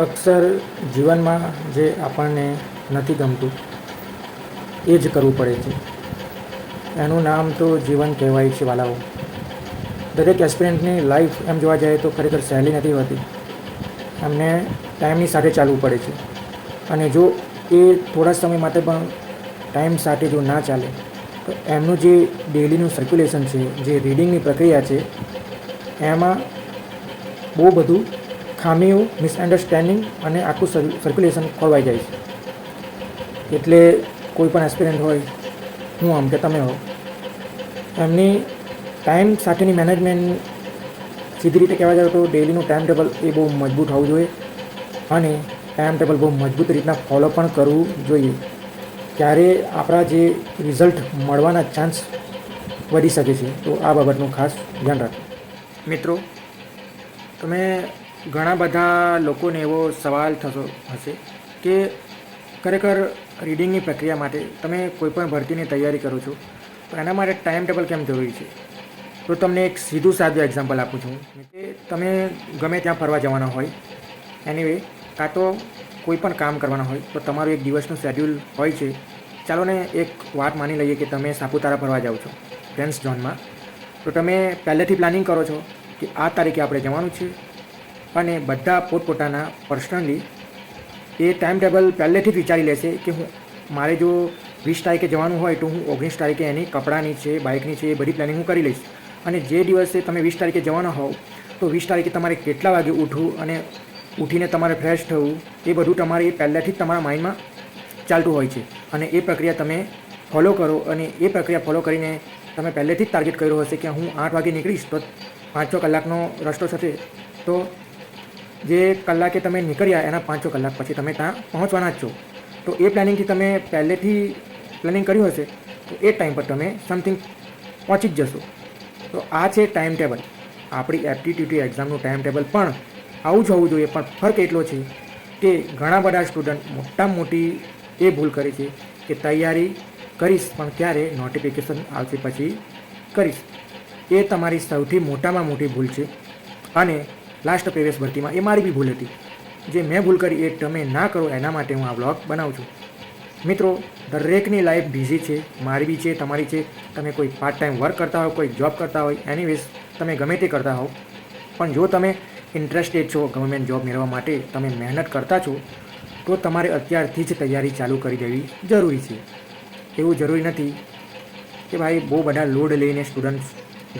અક્ષર જીવનમાં જે આપણને નથી ગમતું, એ જ કરવું પડે છે. એનું નામ તો જીવન કહેવાય છે વાલાઓ. દરેક એસ્પિરન્ટની લાઈફ એમ જોવા જઈએ તો ખરેખર સહેલી નથી હોતી. એમને ટાઈમની સાથે ચાલવું પડે છે. અને જો એ થોડા સમય માટે પણ ટાઈમ સાથે જો ના ચાલે, તો એમનું જે ડેલીનું સર્ક્યુલેશન છે, જે રીડિંગની પ્રક્રિયા છે, એમાં બહુ બધું ખામીઓ મિસઅન્ડરસ્ટેન્ડિંગ અને આખું સર્ક્યુલેશન ખોરવાઈ જાય છે. એટલે કોઈ પણ એસ્પિરન્ટ હોય, હું આમ કે તમે હો, એમની ટાઈમ સાથેની મેનેજમેન્ટ સીધી રીતે કહેવા જાવ તો ડેલીનું ટાઈમ ટેબલ એ બહુ મજબૂત હોવું જોઈએ અને ટાઈમ ટેબલ બહુ મજબૂત રીતના ફોલો પણ કરવું જોઈએ. ત્યારે આપણા જે રિઝલ્ટ મળવાના ચાન્સ વધી શકે છે, તો આ બાબતનું ખાસ ધ્યાન રાખો મિત્રો, તમે ઘણા બધા લોકોને એવો સવાલ થતો હશે કે ખરેખર રીડિંગની પ્રક્રિયા માટે તમે કોઈપણ ભરતીની તૈયારી કરો છો, તો એના માટે ટાઈમ ટેબલ કેમ જરૂરી છે? તો તમને એક સીધું સાદું એક્ઝામ્પલ આપું છું. કે તમે ગમે ત્યાં ફરવા જવાના હોય એનીવે કાં તો કોઈ પણ કામ કરવાના હોય, તો તમારું એક દિવસનું શેડ્યુલ હોય છે. ચાલો ને એક વાત માની લઈએ કે તમે સાપુતારા ફરવા જાઓ છો ફ્રેન્ડ્સ ઝોનમાં તો તમે પહેલેથી પ્લાનિંગ કરો છો કે આ તારીખે આપણે જવાનું છે અને બધા પોતપોતાના પર્સનલી એ ટાઈમ ટેબલ પહેલેથી જ વિચારી લેશે કે હું, મારે જો વીસ તારીખે જવાનું હોય તો હું ઓગણીસ તારીખે એની કપડાની છે બાઇકની છે એ બધી પ્લાનિંગ હું કરી લઈશ. અને જે દિવસે તમે વીસ તારીખે જવાના હોવ, તો વીસ તારીખે તમારે કેટલા વાગે ઉઠવું અને ઉઠીને તમારે ફ્રેશ થવું, એ બધું તમારે પહેલાંથી જ તમારા માઇન્ડમાં ચાલતું હોય છે. અને એ પ્રક્રિયા તમે ફોલો કરો અને એ પ્રક્રિયા ફોલો કરીને તમે પહેલેથી જ ટાર્ગેટ કર્યો હશે કે હું આઠ વાગે નીકળીશ, તો પાંચ છ કલાકનો રસ્તો થશે, તો જે કલાકે તમે નીકળ્યા, એના પાંચ કલાક પછી તમે ત્યાં પહોંચવાના જ છો. તો એ પ્લાનિંગથી તમે પહેલેથી પ્લાનિંગ કર્યું હશે, તો એ ટાઈમ પર તમે સમથિંગ પહોંચી જ જશો. તો આ છે ટાઈમ ટેબલ આપણી એપ્ટિટ્યુટી એક્ઝામનું ટાઈમ ટેબલ પણ આવું જ હોવું જોઈએ, પણ ફરક એટલો છે કે ઘણા બધા સ્ટુડન્ટ મોટામાં મોટી એ ભૂલ કરે છે કે તૈયારી કરીશ, પણ ક્યારે નોટિફિકેશન આવશે પછી કરીશ. એ તમારી સૌથી મોટામાં મોટી ભૂલ છે. અને લાસ્ટ પ્રેવિયસ ભરતીમાં એ મારી બી ભૂલ હતી. જે મેં ભૂલ કરી એ તમે ના કરો એના માટે હું આ બ્લોગ બનાવું છું. મિત્રો, દરેકની લાઈફ બિઝી છે, મારી બી છે, તમારી છે. તમે કોઈ પાર્ટ ટાઈમ વર્ક કરતા હો કોઈ જોબ કરતા હોય એનીવેઝ તમે ગમે તે કરતા હો પણ જો તમે ઇન્ટરેસ્ટેડ છો ગવર્મેન્ટ જોબ મેળવવા માટે, તમે મહેનત કરતા છો, તો તમારે અત્યારથી જ તૈયારી ચાલુ કરી દેવી જરૂરી છે. એવું જરૂરી નથી કે ભાઈ બહુ બધા લોડ લઈને સ્ટુડન્ટ્સ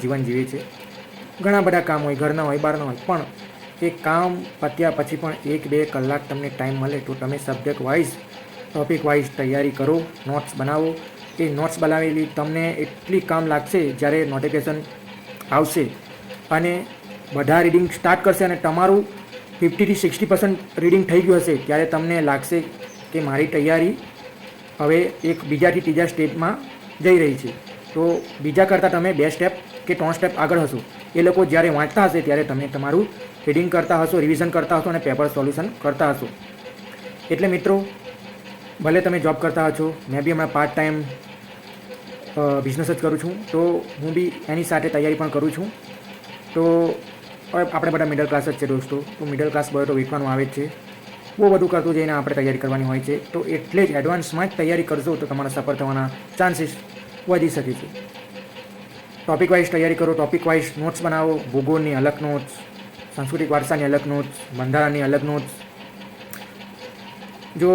જીવન જીવે છે. ઘણા બધા કામ હોય, ઘરના હોય, બહારના હોય, પણ એ કામ પત્યા પછી પણ એક બે કલાક તમને ટાઈમ મળે તો તમે સબ્જેક્ટ વાઇઝ ટોપિક વાઇઝ તૈયારી કરો નોટ્સ બનાવો. એ નોટ્સ બનાવેલી તમને એટલી કામ લાગશે જ્યારે નોટિફિકેશન આવશે. અને બધા રીડિંગ સ્ટાર્ટ કરશે અને તમારું ફિફ્ટીથી સિક્સટી પર્સન્ટ રીડિંગ થઈ ગયું હશે ત્યારે તમને લાગશે કે મારી તૈયારી હવે એક બીજાથી ત્રીજા સ્ટેપમાં જઈ રહી છે. તો બીજા કરતાં તમે બે સ્ટેપ કે ત્રણ સ્ટેપ આગળ હશો. એ લોકો જ્યારે વાંચતા હશે ત્યારે તમે તમારું રીડિંગ કરતા હશો રિવિઝન કરતા હશો અને પેપર સોલ્યુશન કરતા હશો. એટલે મિત્રો, ભલે તમે જોબ કરતા છો મેં બી હમણાં પાર્ટ ટાઈમ બિઝનેસ જ કરું છું. તો હું બી એની સાથે તૈયારી પણ કરું છું. તો આપણે બધા મિડલ ક્લાસ જ છે દોસ્તો. તો મિડલ ક્લાસ બોય તો વેચવાનું આવે જ છે. બહુ બધું કરતું જઈને આપણે તૈયારી કરવાની હોય છે. તો એટલે જ એડવાન્સમાં જ તૈયારી કરશો તો તમારા સફળ થવાના ચાન્સીસ વધી શકે છે. ટોપિક વાઇઝ તૈયારી કરો ટોપિક વાઇઝ નોટ્સ બનાવો, ભૂગોળની અલગ નોટ્સ સાંસ્કૃતિક વારસાની અલગ નોટ્સ બંધારણની અલગ નોટ્સ જો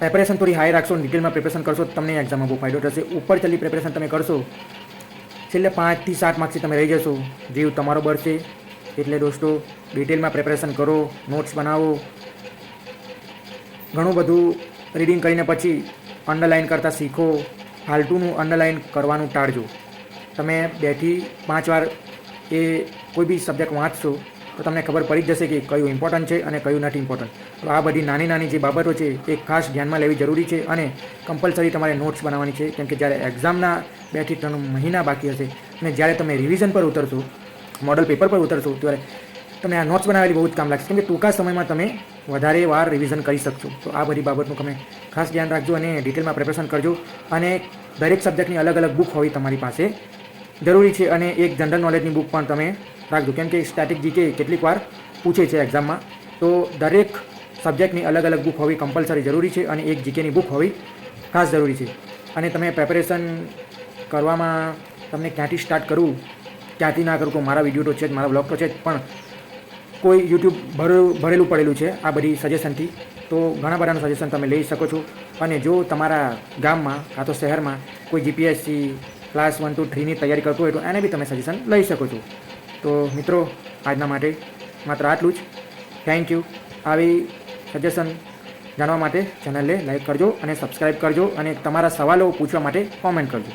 પ્રેપરેશન થોડી હાઈ રાખશો ડિટેલમાં પ્રિપરેશન કરશો, તો તમને એક્ઝામમાં બહુ ફાયદો થશે. ઉપર ચલી પ્રિપરેશન તમે કરશો, છેલ્લે પાંચથી સાત માર્ક્સથી તમે રહી જશો. જીવ તમારો બળશે એટલે દોસ્તો ડિટેલમાં પ્રિપરેશન કરો નોટ્સ બનાવો. ઘણું બધું રીડિંગ કરીને પછી અંડરલાઇન કરતાં શીખો. ફાલતુનું અંડરલાઇન કરવાનું ટાળજો. તમે બેથી પાંચ વાર એ કોઈ બી સબ્જેક્ટ વાંચશો, તો તમને ખબર પડી જ જશે કે કયું ઇમ્પોર્ટન્ટ છે અને કયું નથી ઇમ્પોર્ટન્ટ તો આ બધી નાની નાની જે બાબતો છે, એ ખાસ ધ્યાનમાં લેવી જરૂરી છે અને કમ્પલસરી તમારે નોટ્સ બનાવવાની છે. કેમ કે જ્યારે એક્ઝામના બેથી ત્રણ મહિના બાકી હશે અને જ્યારે તમે રિવિઝન પર ઉતરશો મોડલ પેપર પર ઉતરશો, ત્યારે તમને આ નોટ્સ બનાવેલી બહુ જ કામ લાગશે. કેમ કે ટૂંકા સમયમાં તમે વધારે વાર રિવિઝન કરી શકશો. તો આ બધી બાબતનું તમે ખાસ ધ્યાન રાખજો અને ડિટેલમાં પ્રિપરેશન કરજો. અને દરેક સબ્જેક્ટની અલગ અલગ બુક હોવી તમારી પાસે જરૂરી છે અને એક જનરલ નોલેજની બુક પણ તમે રાખજો. કેમ કે સ્ટેટિક જીકે કેટલીક વાર પૂછે છે એક્ઝામમાં તો દરેક સબ્જેક્ટની અલગ અલગ બુક હોવી કમ્પલસરી જરૂરી છે અને એક જીકેની બુક હોવી ખાસ જરૂરી છે. અને તમે પ્રેપરેશન કરવામાં તમને ક્યાંથી સ્ટાર્ટ કરવું, ક્યાંથી ના કરવું તો મારા વીડિયો તો છે જ, મારા બ્લોગ તો છે જ, પણ કોઈ યુટ્યુબ ભર ભરેલું પડેલું છે, આ બધી સજેશનથી તો ઘણા બધાનું સજેશન તમે લઈ શકો છો. અને જો તમારા ગામમાં, કાં તો શહેરમાં કોઈ જીપીએસસી ક્લાસ વન ટુ થ્રીની તૈયારી કરતું હોય તો એને બી તમે સજેશન લઈ શકો છો. તો મિત્રો, આજના માટે માત્ર આટલું જ. થેન્ક યુ આવી સજેશન જાણવા માટે ચેનલને લાઈક કરજો અને સબસ્ક્રાઈબ કરજો અને તમારા સવાલો પૂછવા માટે કોમેન્ટ કરજો.